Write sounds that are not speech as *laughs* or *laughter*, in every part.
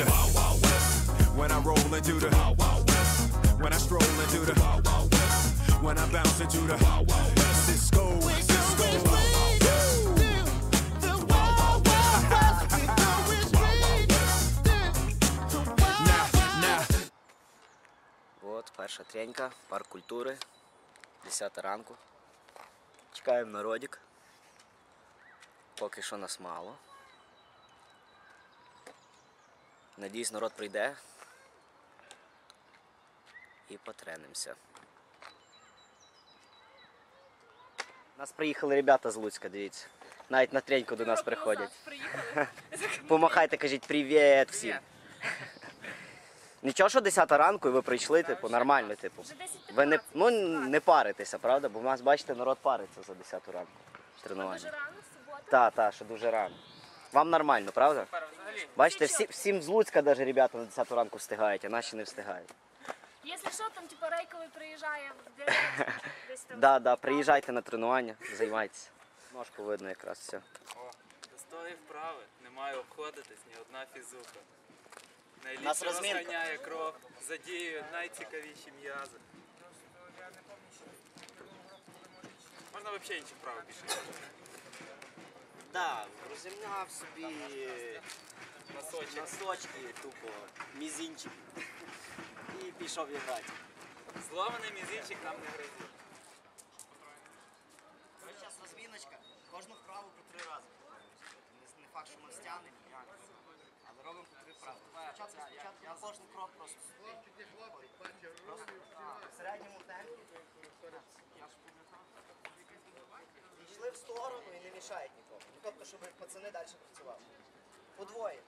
the Wild Wild West. When I roll into the Wild Wild West. When I stroll into the Wild Wild West. When I bounce into the Wild Wild West. Cisco, Cisco. Now, now. От перша тренька, парк культури, 10 ранку. Чекаємо народик. Поки що нас мало. Надіюсь, народ прийде. І потренимося. Нас приїхали ребята з Луцька, дивіться. Навіть на треньку до нас приходять. *laughs* Помахайте, кажіть привіт всім. Нічого, що 10 ранку і ви прийшли, типу, нормально, типу. Ви не, ну, не паритеся, правда? Бо в нас, бачите, народ париться за 10 ранку. Тренування. Дуже рано, субота. Так, так, що дуже рано. Вам нормально, правда? Бачите, всі, всім з Луцька навіть ребята на 10 ранку встигають, а наші не встигають. Якщо що, там типу рейковий приїжджає в *laughs* 9, десь там. Да, да, приїжджайте на тренування, займайтеся. Ножку видно якраз все. О, достої вправи, не має обходитись ні одна фізуха. Нас Найліпше розмінка. розганяє кров, задіює найцікавіші м'язи. Можна взагалі інші вправи більше. Да, розімняв собі Носочок. носочки, тупо, мізинчик. І пішов грати. Зломаний мізинчик нам не грозить. Зараз розміночка, кожну вправу по три рази. Не факт, що ми стягнемо, але робимо по три вправи. Спочатку, спочатку на кожен крок просто. Просто в середньому темпі. Йшли в сторону і не мішають нікому. Ну, Тобто, щоб пацани далі працювали. Подвоє.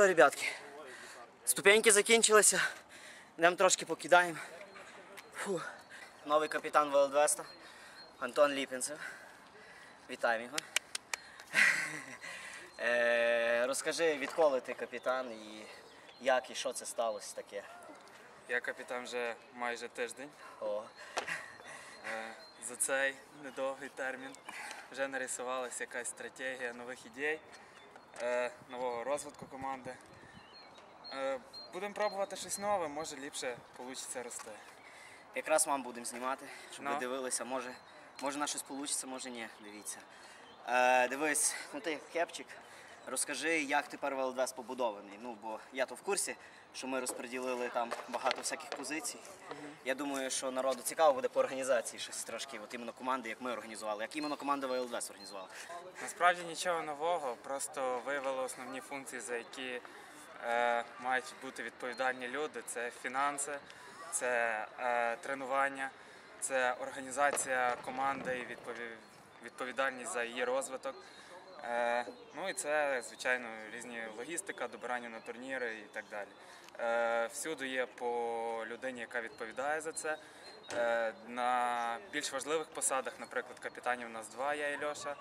Що, ребятки, ступеньки закінчилися. Йдемо трошки покидаємо. Фу. Новий капітан Велодвеста Антон Ліпінцев. Вітаємо його. *laughs* Е, розкажи, відколи ти капітан і як і що це сталося таке. Я капітан вже майже тиждень. О, Е, За цей недовгий термін вже нарисувалася якась стратегія нових ідей, нового розвитку команди. Е, Будемо пробувати щось нове, може ліпше вийде рости. якраз вам будемо знімати, щоб ви Ну. дивилися. Може, може на щось вийде, може ні. Дивіться. Е, дивись, ну ти кепчик. Розкажи, як тепер Велодвест побудований. Ну, бо я то в курсі, що ми розподілили там багато всяких позицій. Я думаю, що народу цікаво буде по організації щось трошки, от іменно команди, як ми організували, як іменно команда ВЛДС організувала. Насправді нічого нового, просто виявили основні функції, за які е, мають бути відповідальні люди. Це фінанси, це е, тренування, це організація команди і відповідальність за її розвиток. Е, ну і це, звичайно, різні логістика, добирання на турніри і так далі. Е, всюди є по людині, яка відповідає за це. Е, на більш важливих посадах, наприклад, капітанів у нас два, я і Льоша.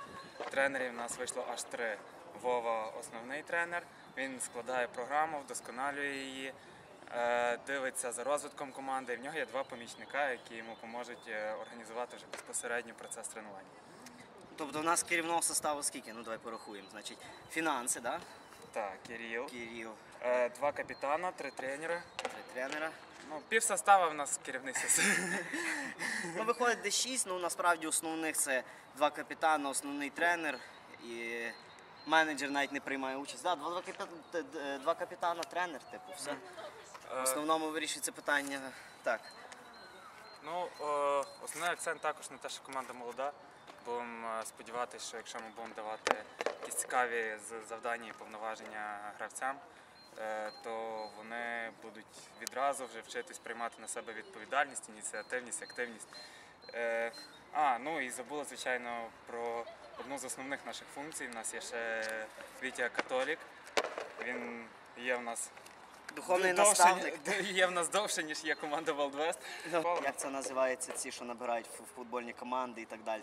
Тренерів у нас вийшло аж три. Вова основний тренер. Він складає програму, вдосконалює її, дивиться за розвитком команди. В нього є два помічника, які йому поможуть організувати вже безпосередньо процес тренування. Тобто у нас керівного составу скільки? Ну давай порахуємо. Значить, фінанси, да? Так, Кирил. Кирил, Е, Два капітана, три тренери. три тренера. Ну, пів состава в нас керівний состав. *laughs* Ну, виходить десь шість, ну насправді основних це два капітани, основний тренер і менеджер навіть не приймає участь. Да, два, два, капі- два капітана, тренер, типу, все. В основному вирішується питання так. Ну, е, основний акцент також на те, що команда молода. Будемо е, сподіватися, що якщо ми будемо давати якісь цікаві завдання і повноваження гравцям, е, то вони будуть відразу вже вчитись приймати на себе відповідальність, ініціативність, активність. Е, А, ну і забула, звичайно, про одну з основних наших функцій. У нас є ще Вітя Католік. Він є в нас Духовний довше, наставник. *laughs* є в нас довше, ніж є команда Валдвест. Ну, Як це називається, ці, що набирають фу- футбольні команди і так далі.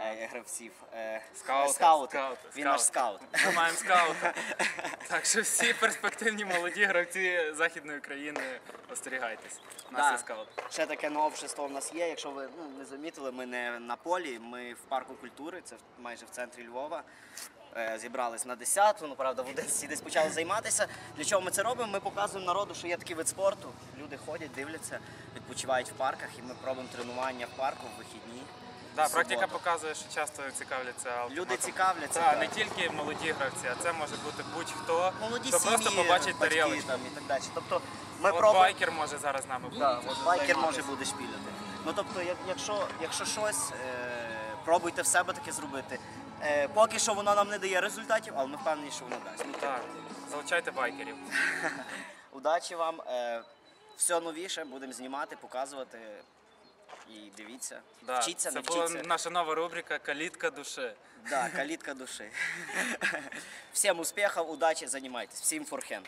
Е, гравців. Е, Скаути, скаути. скаути, Він наш скаут. Ми маємо скаута. *laughs* Так що всі перспективні молоді гравці Західної України остерігайтесь. У нас Да. є скаут. Ще таке новшество в нас є. Якщо ви ну, не замітили, ми не на полі, ми в парку культури, це майже в центрі Львова. Е, Зібрались на 10, ну правда, в 11 десь почали займатися. Для чого ми це робимо? Ми показуємо народу, що є такий вид спорту. Люди ходять, дивляться, відпочивають в парках, і ми пробуємо тренування в парку в вихідні. Да, практика показує, що часто цікавляться автоматом. Люди цікавляться, Так, так. не тільки молоді гравці, а це може бути будь-хто, Молоді хто сім'ї, просто побачить батьки тарілочку. там і так далі. Тобто ми От пробуємо. байкер може зараз з нами бути. Да, от байкер може буде шпіляти. Ну тобто, як- якщо, якщо щось, е, пробуйте в себе таке зробити. Е, поки що воно нам не дає результатів, але ми впевнені, що воно дасть. Ну, Так, залучайте байкерів. *laughs* Удачі вам. Е, все новіше будемо знімати, показувати. І дивіться, Да, вчіться, це не була вчіться. наша нова рубрика Калітка душі. Да, *laughs* калітка душі. *laughs* Всім успіхів, удачі, займайтесь. Всім форхенд.